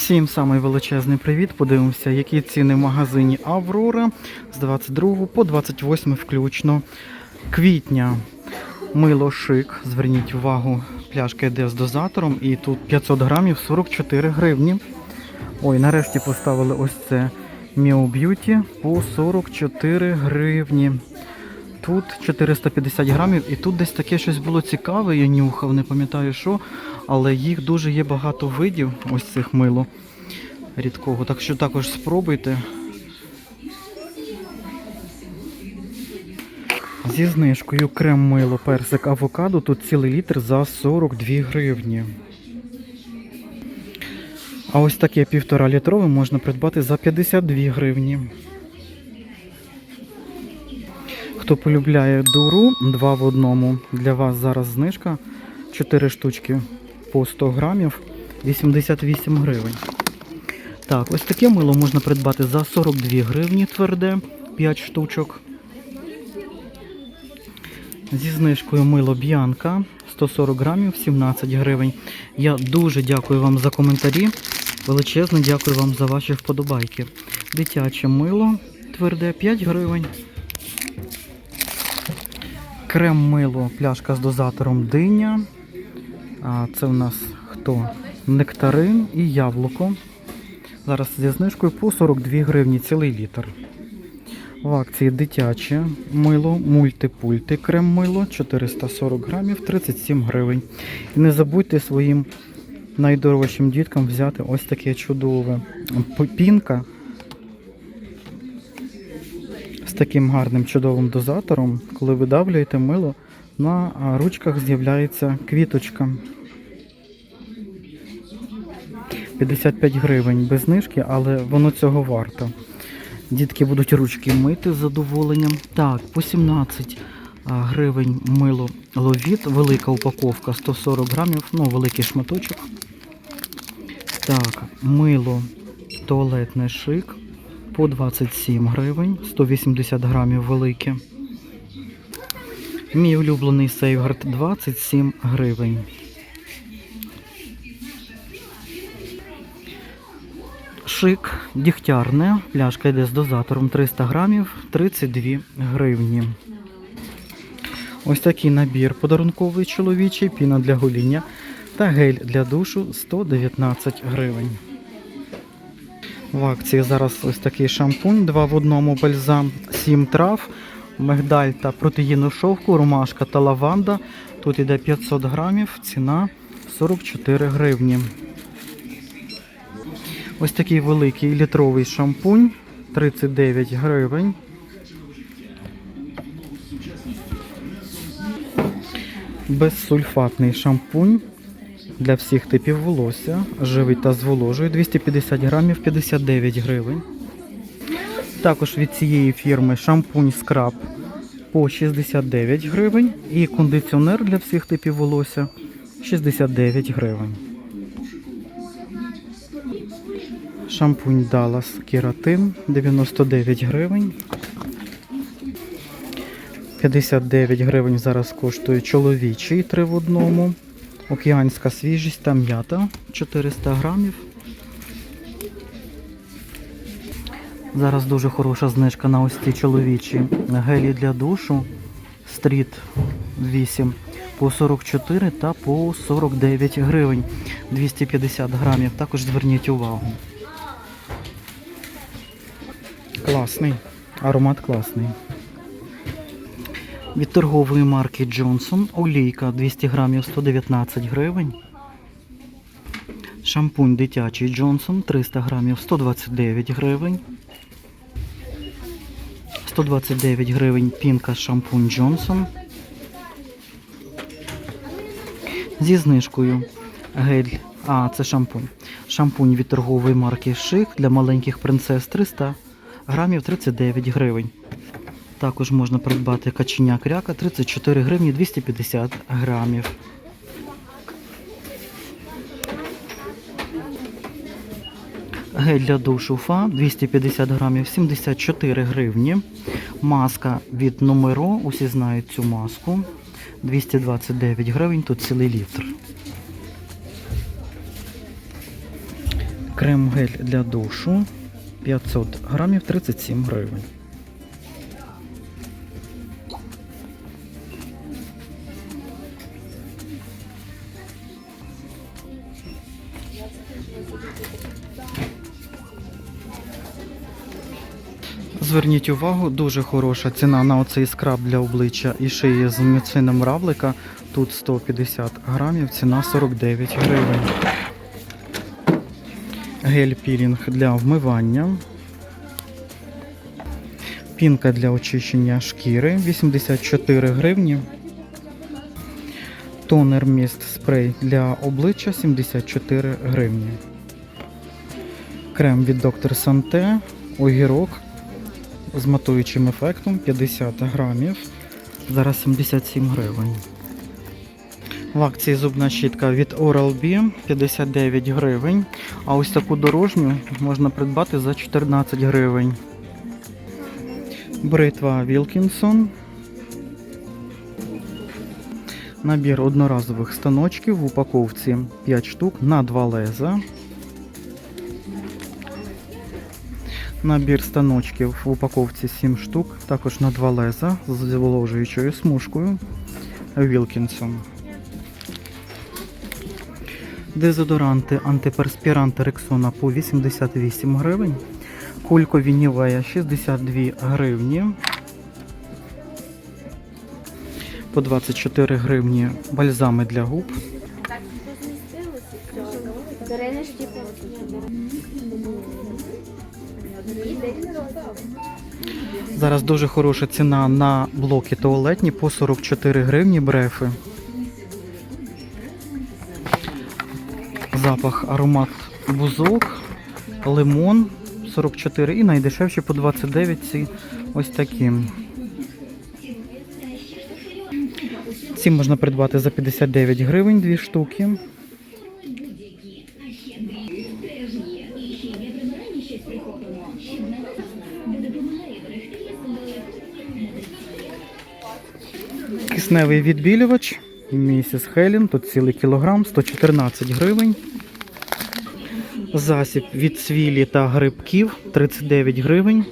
Всім самий величезний привіт. Подивимося, які ціни в магазині Аврора з 22 по 28 включно квітня. Мило шик. Зверніть увагу, пляшка йде з дозатором і тут 500 грамів 44 гривні. Ой, нарешті поставили ось це Mio Beauty по 44 гривні. Тут 450 грамів, і тут десь таке щось було цікаве, я нюхав, не пам'ятаю що, але їх дуже є багато видів, ось цих мило рідкого. Так що також спробуйте. Зі знижкою крем мило, персик, авокадо, тут цілий літр за 42 гривні. А ось таке півтора літрове можна придбати за 52 гривні. Хто полюбляє дуру, два в одному. Для вас зараз знижка 4 штучки по 100 грамів, 88 гривень. Так, ось таке мило можна придбати за 42 гривні тверде, 5 штучок. Зі знижкою мило Б'янка 140 грамів, 17 гривень. Я дуже дякую вам за коментарі. Величезно дякую вам за ваші вподобайки. Дитяче мило тверде 5 гривень. Крем мило, пляшка з дозатором диня. А це у нас хто? Нектарин і яблуко. Зараз зі знижкою по 42 гривні цілий літр. В акції дитяче мило, мультипульти, крем мило 440 грамів, 37 гривень. І не забудьте своїм найдорожчим діткам взяти ось таке чудове пінка з таким гарним чудовим дозатором, коли видавлюєте мило, на ручках з'являється квіточка. 55 гривень без знижки, але воно цього варто. Дітки будуть ручки мити з задоволенням. Так, по 17 гривень мило ловіт, велика упаковка 140 грамів, ну великий шматочок. Так, мило туалетне шик по 27 гривень, 180 грамів велике. Мій улюблений Сейвгард 27 гривень. Шик дігтярне, пляшка йде з дозатором 300 грамів, 32 гривні. Ось такий набір подарунковий чоловічий, піна для гоління та гель для душу 119 гривень. В акції зараз ось такий шампунь, два в одному бальзам, 7 трав, мигдаль та протеїну шовку, ромашка та лаванда. Тут іде 500 грамів, ціна 44 гривні. Ось такий великий літровий шампунь, 39 гривень. Безсульфатний шампунь для всіх типів волосся. Живий та зволожує 250 грамів 59 гривень. Також від цієї фірми шампунь скраб по 69 гривень. І кондиціонер для всіх типів волосся 69 гривень. Шампунь Dallas Кератин 99 гривень. 59 гривень зараз коштує чоловічий 3 в одному. Океанська свіжість та м'ята 400 грамів. Зараз дуже хороша знижка на ось ці чоловічі гелі для душу. Стріт 8 по 44 та по 49 гривень 250 грамів. Також зверніть увагу. Класний. Аромат класний. Від торгової марки Johnson олійка 200 грамів 119 гривень. Шампунь дитячий Johnson 300 грамів 129 гривень. 129 гривень пінка шампунь Johnson. Зі знижкою гель. А, це шампунь. Шампунь від торгової марки Шик для маленьких принцес 300 грамів 39 гривень. Також можна придбати каченя кряка 34 гривні 250 грамів. Гель для душу Фа 250 грамів 74 гривні. Маска від Номеро, усі знають цю маску. 229 гривень, тут цілий літр. Крем-гель для душу 500 грамів 37 гривень. Зверніть увагу, дуже хороша ціна на оцей скраб для обличчя і шиї з міцином равлика. Тут 150 грамів, ціна 49 гривень. Гель-пілінг для вмивання. Пінка для очищення шкіри 84 гривні. Тонер міст спрей для обличчя 74 гривні. Крем від доктор Санте, огірок з матуючим ефектом 50 грамів. Зараз 77 гривень. В акції зубна щітка від Oral-B 59 гривень. А ось таку дорожню можна придбати за 14 гривень. Бритва Wilkinson. Набір одноразових станочків в упаковці 5 штук на 2 леза. Набір станочків в упаковці 7 штук, також на 2 леза з зволожуючою смужкою Wilkinson. Дезодоранти антиперспіранти Рексона по 88 гривень. Кулькові Нівея 62 гривні. По 24 гривні бальзами для губ. Зараз дуже хороша ціна на блоки туалетні по 44 гривні брефи. Запах, аромат бузок, лимон 44 і найдешевші по 29 ці ось такі. Ці можна придбати за 59 гривень дві штуки. Кисневий відбілювач. Місіс Хелін, тут цілий кілограм, 114 гривень. Засіб від свілі та грибків 39 гривень.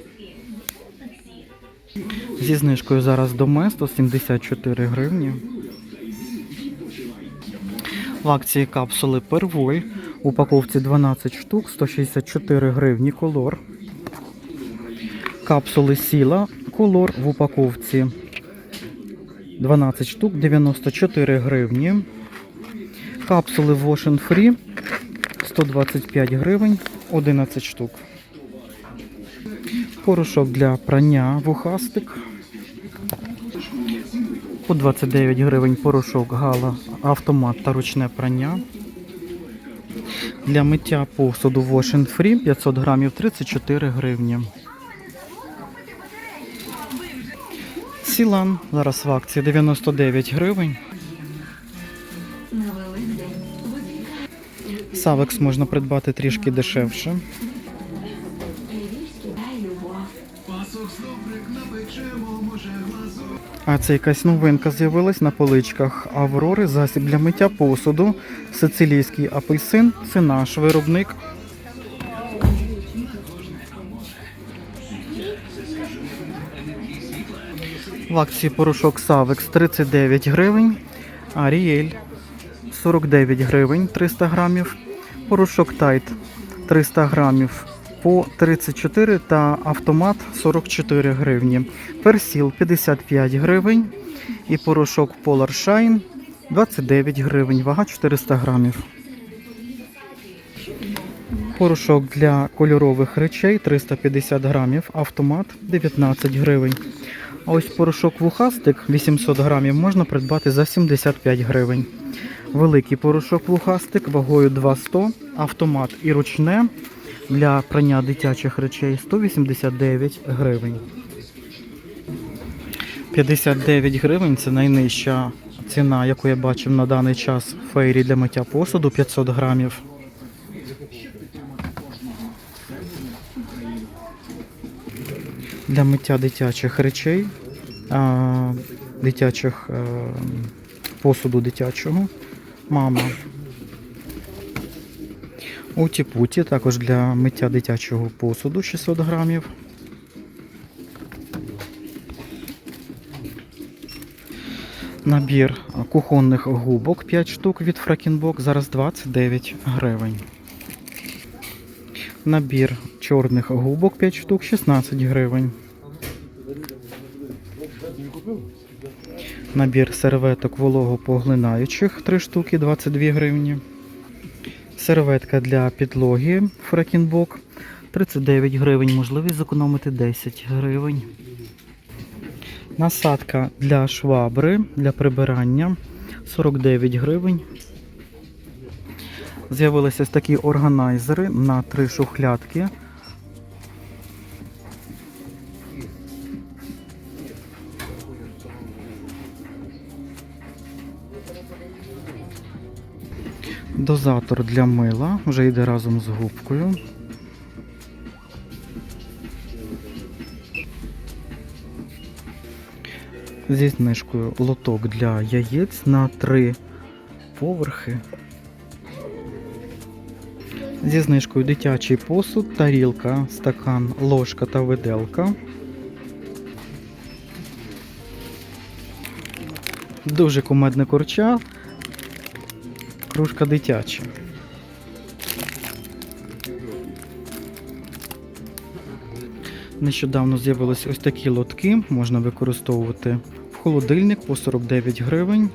Зі знижкою зараз Доместо 74 гривні. В акції капсули Перволь. Упаковці 12 штук, 164 гривні колор. Капсули сіла колор в упаковці 12 штук, 94 гривні. Капсули Wash Free 125 гривень, 11 штук. Порошок для прання вухастик. По 29 гривень порошок Гала, автомат та ручне прання. Для миття посуду Wash Free 500 грамів 34 гривні. Сілан зараз в акції 99 гривень. Савекс можна придбати трішки дешевше. А це якась новинка з'явилась на поличках Аврори, засіб для миття посуду, сицилійський апельсин. Це наш виробник. Акції порошок Савекс 39 гривень, Аріель 49 гривень 300 грамів, порошок Тайт 300 грамів по 34 та автомат 44 гривні. Персіл 55 гривень і порошок Polar Shine 29 гривень, вага 400 грамів. Порошок для кольорових речей 350 грамів, автомат 19 гривень. Ось порошок вухастик 800 грамів можна придбати за 75 гривень. Великий порошок вухастик вагою 200, автомат і ручне для прання дитячих речей 189 гривень. 59 гривень це найнижча ціна, яку я бачив на даний час в фейрі для миття посуду 500 грамів. Для миття дитячих речей, дитячих е, посуду дитячого. Мама. Уті-путі, також для миття дитячого посуду 600 грамів. Набір кухонних губок 5 штук від Фракінбок, зараз 29 гривень. Набір чорних губок 5 штук 16 гривень. Набір серветок вологопоглинаючих 3 штуки 22 гривні. Серветка для підлоги Фрекінбок 39 гривень, можливість зекономити 10 гривень. Насадка для швабри для прибирання 49 гривень. З'явилися такі органайзери на три шухлядки. Дозатор для мила вже йде разом з губкою. Зі знижкою лоток для яєць на три поверхи. Зі знижкою дитячий посуд, тарілка, стакан, ложка та виделка. Дуже кумедне корча. Кружка дитяча. Нещодавно з'явилися ось такі лотки, можна використовувати в холодильник по 49 гривень.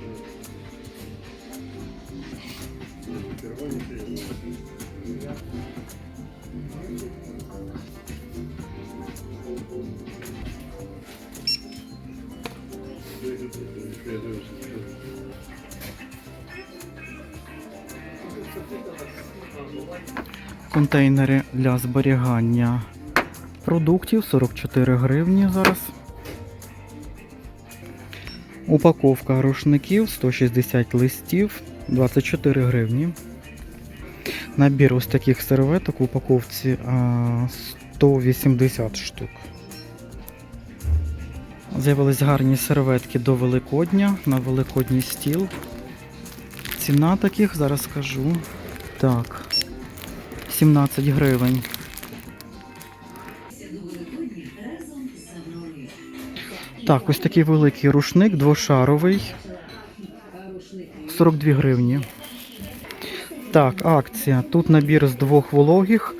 Контейнери для зберігання продуктів 44 гривні зараз. Упаковка рушників 160 листів 24 гривні. Набір ось таких серветок в упаковці 180 штук. З'явились гарні серветки до Великодня на Великодній стіл. Ціна таких зараз скажу. Так, 17 гривень. Так, ось такий великий рушник, двошаровий. 42 гривні. Так, акція. Тут набір з двох вологих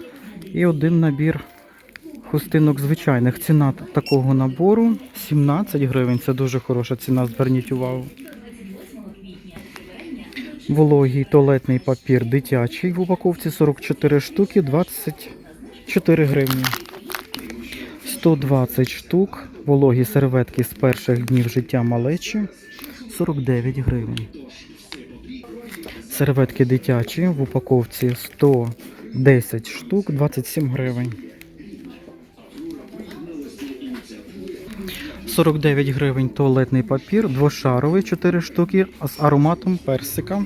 і один набір хустинок звичайних. Ціна такого набору 17 гривень. Це дуже хороша ціна, зверніть увагу. Вологий туалетний папір дитячий в упаковці 44 штуки, 24 гривні. 120 штук. Вологі серветки з перших днів життя малечі 49 гривень. Серветки дитячі в упаковці 110 штук, 27 гривень. 49 гривень туалетний папір, двошаровий 4 штуки з ароматом персика.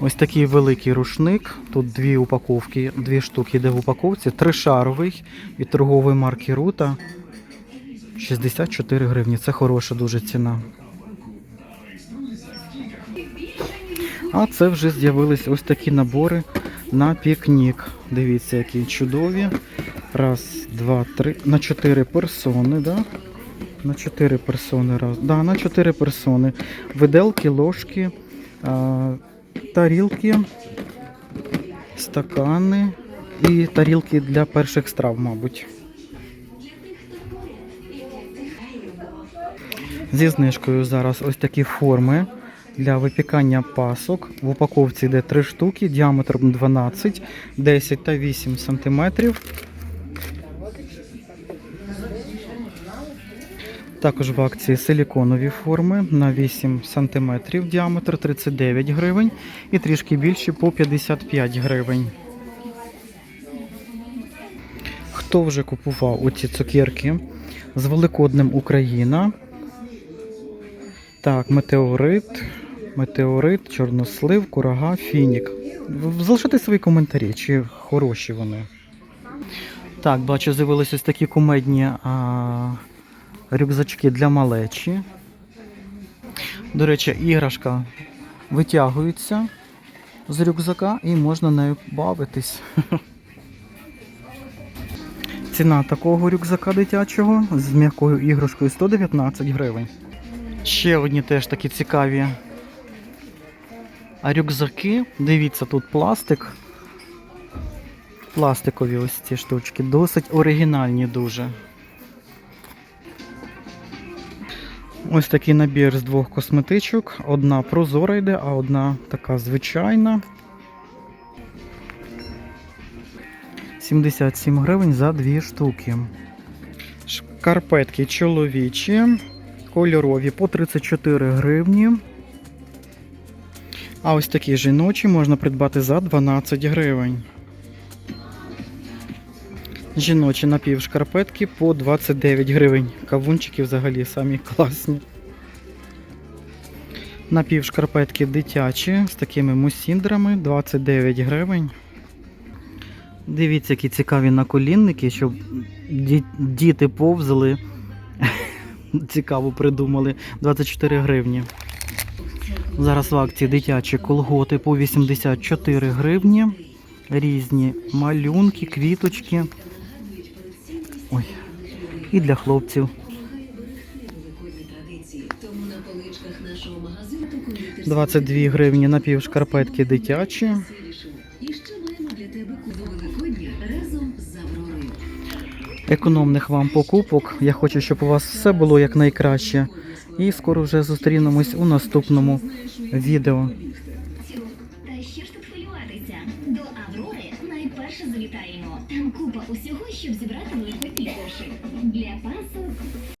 Ось такий великий рушник. Тут дві упаковки, дві штуки йде в упаковці. Тришаровий від торгової марки Рута. 64 гривні. Це хороша дуже ціна. А це вже з'явились ось такі набори на пікнік. Дивіться, які чудові. Раз, два, три. На чотири персони, да? На чотири персони раз. Да, на чотири персони. Виделки, ложки, тарілки, стакани і тарілки для перших страв, мабуть. Зі знижкою зараз ось такі форми для випікання пасок. В упаковці йде 3 штуки, діаметром 12, 10 та 8 сантиметрів. Також в акції силіконові форми на 8 см діаметр 39 гривень і трішки більші по 55 гривень. Хто вже купував оці цукерки з Великоднем Україна? Так, метеорит, метеорит, чорнослив, курага, фінік. Залишайте свої коментарі, чи хороші вони. Так, бачу, з'явилися ось такі кумедні а, рюкзачки для малечі. До речі, іграшка витягується. з рюкзака і можна нею бавитись. Ціна такого рюкзака дитячого з м'якою іграшкою 119 гривень. Ще одні теж такі цікаві. А рюкзаки, дивіться, тут пластик. Пластикові ось ці штучки, досить оригінальні дуже. Ось такий набір з двох косметичок. Одна прозора йде, а одна така звичайна. 77 гривень за дві штуки. Шкарпетки чоловічі, кольорові по 34 гривні. А ось такі жіночі можна придбати за 12 гривень. Жіночі напівшкарпетки по 29 гривень. Кавунчики взагалі самі класні. Напівшкарпетки дитячі з такими мусіндрами 29 гривень. Дивіться, які цікаві наколінники, щоб діти повзали. Цікаво придумали. 24 гривні. Зараз в акції дитячі колготи по 84 гривні. Різні малюнки, квіточки. Ой. І для хлопців. На купуйте 22 гривні напівшкарпетки дитячі. Економних вам покупок. Я хочу, щоб у вас все було якнайкраще. І скоро вже зустрінемось у наступному відео.